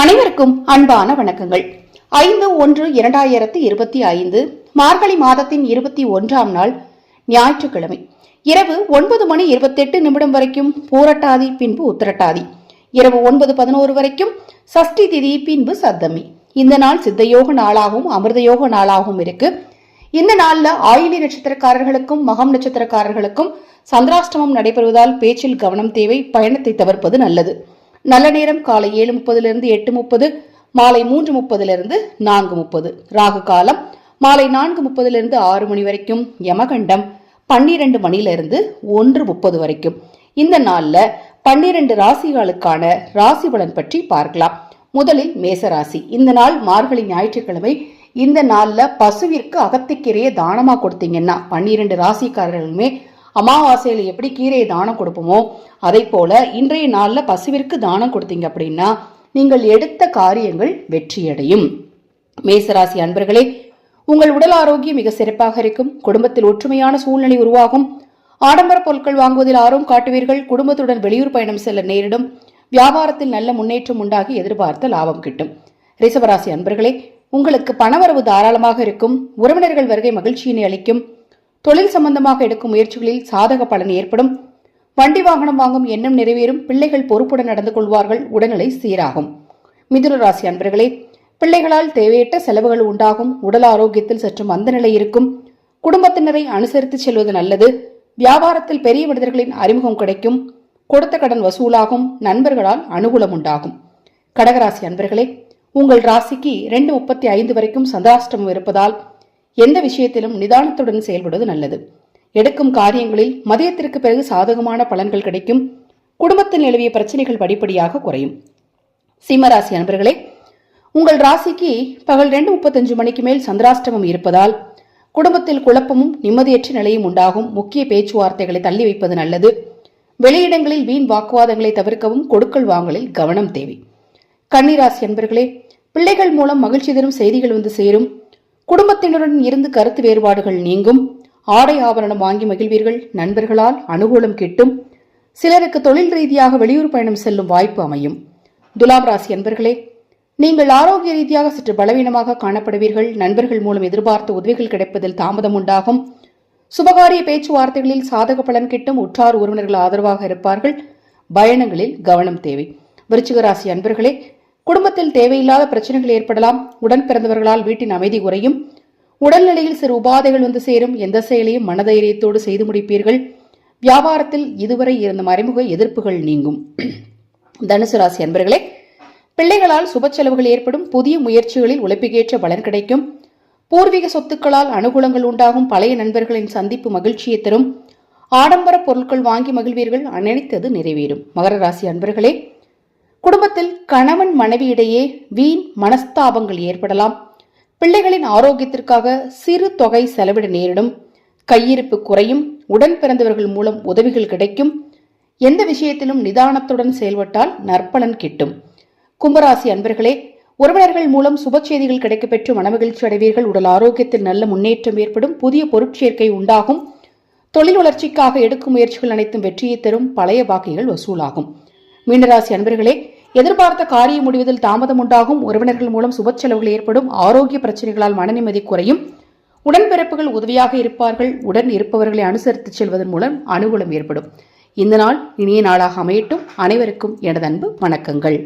அனைவருக்கும் அன்பான வணக்கங்கள். ஐந்து ஒன்று இரண்டாயிரத்தி இருபத்தி ஐந்து மார்கழி மாதத்தின் இருபத்தி ஒன்றாம் நாள் ஞாயிற்றுக்கிழமை. இரவு ஒன்பது மணி இருபத்தெட்டு நிமிடம் வரைக்கும் பூரட்டாதி பின்பு உத்திரட்டாதி. இரவு ஒன்பது பதினோரு வரைக்கும் சஷ்டி திதி பின்பு சத்தமி இந்த நாள் சித்தயோக நாளாகவும் அமிர்தயோக நாளாகவும் இருக்கு. இந்த நாள்ல ஆயிலி நட்சத்திரக்காரர்களுக்கும் மகம் நட்சத்திரக்காரர்களுக்கும் சந்திராஷ்டமம் நடைபெறுவதால் பேச்சில் கவனம் தேவை பயணத்தை தவிர்ப்பது நல்லது. நல்ல நேரம் காலை ஏழு முப்பதிலிருந்து எட்டு முப்பது மாலை மூன்று முப்பதிலிருந்து நான்கு முப்பது. ராகு காலம் மாலை நான்கு முப்பதிலிருந்து ஆறு மணி வரைக்கும். யமகண்டம் பன்னிரண்டு மணியிலிருந்து ஒன்று முப்பது வரைக்கும். இந்த நாளில் பன்னிரண்டு ராசிகளுக்கான ராசி பலன் பற்றி பார்க்கலாம். முதலில் மேசராசி. இந்த நாள் மார்கழி ஞாயிற்றுக்கிழமை. இந்த நாளில் பசுவிற்கு அகத்திக்கீரையை தானமாக கொடுத்தீங்கன்னா பன்னிரண்டு ராசிக்காரர்களுமே அமாவாசையில் எப்படி கீரையை தானம் கொடுப்போமோ அதை போல இன்றைய நாளில் பசுவிற்கு தானம் கொடுத்தீங்க அப்படின்னா நீங்கள் எடுத்த காரியங்கள் வெற்றியடையும். மேசராசி அன்பர்களே உங்கள் உடல் ஆரோக்கியம் மிக சிறப்பாக இருக்கும். குடும்பத்தில் ஒற்றுமையான சூழ்நிலை உருவாகும். ஆடம்பர பொருட்கள் வாங்குவதில் ஆர்வம் காட்டுவீர்கள். குடும்பத்துடன் வெளியூர் பயணம் செல்ல நேரிடும். வியாபாரத்தில் நல்ல முன்னேற்றம் உண்டாகி எதிர்பார்த்த லாபம் கிட்டும். ரிசவராசி அன்பர்களே உங்களுக்கு பணவரவு தாராளமாக இருக்கும். உறவினர்கள் வருகை மகிழ்ச்சியினை அளிக்கும். தொழில் சம்பந்தமாக எடுக்கும் முயற்சிகளில் சாதக பலன் ஏற்படும். வண்டி வாகனம் வாங்கும் எண்ணம் நிறைவேறும். பிள்ளைகள் பொறுப்புடன் நடந்து கொள்வார்கள். உடல்நிலை சீராகும். மிதுன ராசி அன்பர்களே பிள்ளைகளால் தேவையற்ற செலவுகள் உண்டாகும். உடல் ஆரோக்கியத்தில் சற்று மந்த நிலை இருக்கும். குடும்பத்தினரை அனுசரித்து செல்வது நல்லது. வியாபாரத்தில் பெரிய மனிதர்களின் அறிமுகம் கிடைக்கும். கொடுத்த கடன் வசூலாகும். நண்பர்களால் அனுகூலம் உண்டாகும். கடகராசி அன்பர்களே உங்கள் ராசிக்கு ரெண்டு முப்பத்தி ஐந்து வரைக்கும் சந்திராஷ்டமம் இருப்பதால் எந்த விஷயத்திலும் நிதானத்துடன் செயல்படுவது நல்லது. எடுக்கும் காரியங்களில் மதியத்திற்கு பிறகு சாதகமான பலன்கள் கிடைக்கும். குடும்பத்தில் நிலவிய பிரச்சனைகள் படிப்படியாக குறையும். சிம்மராசி அன்பர்களே உங்கள் ராசிக்கு பகல் ரெண்டு முப்பத்தஞ்சு மணிக்கு மேல் சந்திராஷ்டமம் இருப்பதால் குடும்பத்தில் குழப்பமும் நிம்மதியற்ற நிலையும் உண்டாகும். முக்கிய பேச்சுவார்த்தைகளை தள்ளி வைப்பது நல்லது. வெளியிடங்களில் வீண் வாக்குவாதங்களை தவிர்க்கவும் கொடுக்கல் வாங்கலில் கவனம் தேவை. கன்னிராசி அன்பர்களே பிள்ளைகள் மூலம் மகிழ்ச்சி தரும் செய்திகள் வந்து சேரும். குடும்பத்தினருடன் இருந்து கருத்து வேறுபாடுகள் நீங்கும். ஆடை ஆபரணம் வாங்கி மகிழ்வீர்கள். நண்பர்களால் அனுகூலம் கிட்டும். சிலருக்கு தொழில் ரீதியாக வெளியூர் பயணம் செல்லும் வாய்ப்பு அமையும். துலாம் ராசி அன்பர்களே நீங்கள் ஆரோக்கிய ரீதியாக சற்று பலவீனமாக காணப்படுவீர்கள். நண்பர்கள் மூலம் எதிர்பார்த்த உதவிகள் கிடைப்பதில் தாமதம் உண்டாகும். சுபகாரிய பேச்சுவார்த்தைகளில் சாதக பலன் கிட்டும். உற்றார் உறவினர்கள் ஆதரவாக இருப்பார்கள். பயணங்களில் கவனம் தேவை. விருச்சிக ராசி அன்பர்களே குடும்பத்தில் தேவையில்லாத பிரச்சனைகள் ஏற்படலாம். உடன் பிறந்தவர்களால் வீட்டின் அமைதி குறையும். உடல்நிலையில் சிறு உபாதைகள் வந்து சேரும். எந்த செயலையும் மனதைரியத்தோடு செய்து முடிப்பீர்கள். வியாபாரத்தில் இதுவரை இருந்த மறைமுக எதிர்ப்புகள் நீங்கும். தனுசு ராசி அன்பர்களே பிள்ளைகளால் சுப செலவுகள் ஏற்படும். புதிய முயற்சிகளில் உழைப்புக்கேற்ற பலன் கிடைக்கும். பூர்வீக சொத்துக்களால் அனுகூலங்கள் உண்டாகும். பழைய நண்பர்களின் சந்திப்பு மகிழ்ச்சியை தரும். ஆடம்பர பொருட்கள் வாங்கி மகிழ்வீர்கள். அனைத்தது நிறைவேறும். மகர ராசி அன்பர்களே குடும்பத்தில் கணவன் மனைவியிடையே வீண் மனஸ்தாபங்கள் ஏற்படலாம். பிள்ளைகளின் ஆரோக்கியத்திற்காக சிறு தொகை செலவிட நேரிடும். கையிருப்பு குறையும். உடன் பிறந்தவர்கள் மூலம் உதவிகள் கிடைக்கும். எந்த விஷயத்திலும் நிதானத்துடன் செயல்பட்டால் நற்பலன் கிட்டும். கும்பராசி அன்பர்களே உறவினர்கள் மூலம் சுப செய்திகள் கிடைக்கப்பெற்று மனமகிழ்ச்சி அடைவீர்கள். உடல் ஆரோக்கியத்தில் நல்ல முன்னேற்றம் ஏற்படும். புதிய பொருட்சேர்க்கை உண்டாகும். தொழில் வளர்ச்சிக்காக எடுக்கும் முயற்சிகள் அனைத்தும் வெற்றியை தரும். பழைய பாக்கிகள் வசூலாகும். மீனராசி அன்பர்களே எதிர்பார்த்த காரியம் முடிவதில் தாமதம் உண்டாகும். உறவினர்கள் மூலம் சுப செலவுகள் ஏற்படும். ஆரோக்கிய பிரச்சனைகளால் மனநிம்மதி குறையும். உடன்பிறப்புகள் உதவியாக இருப்பார்கள். உடன் இருப்பவர்களை அனுசரித்து செல்வதன் மூலம் அனுகூலம் ஏற்படும். இந்த நாள் இனிய நாளாக அமையட்டும். அனைவருக்கும் எனது அன்பு வணக்கங்கள்.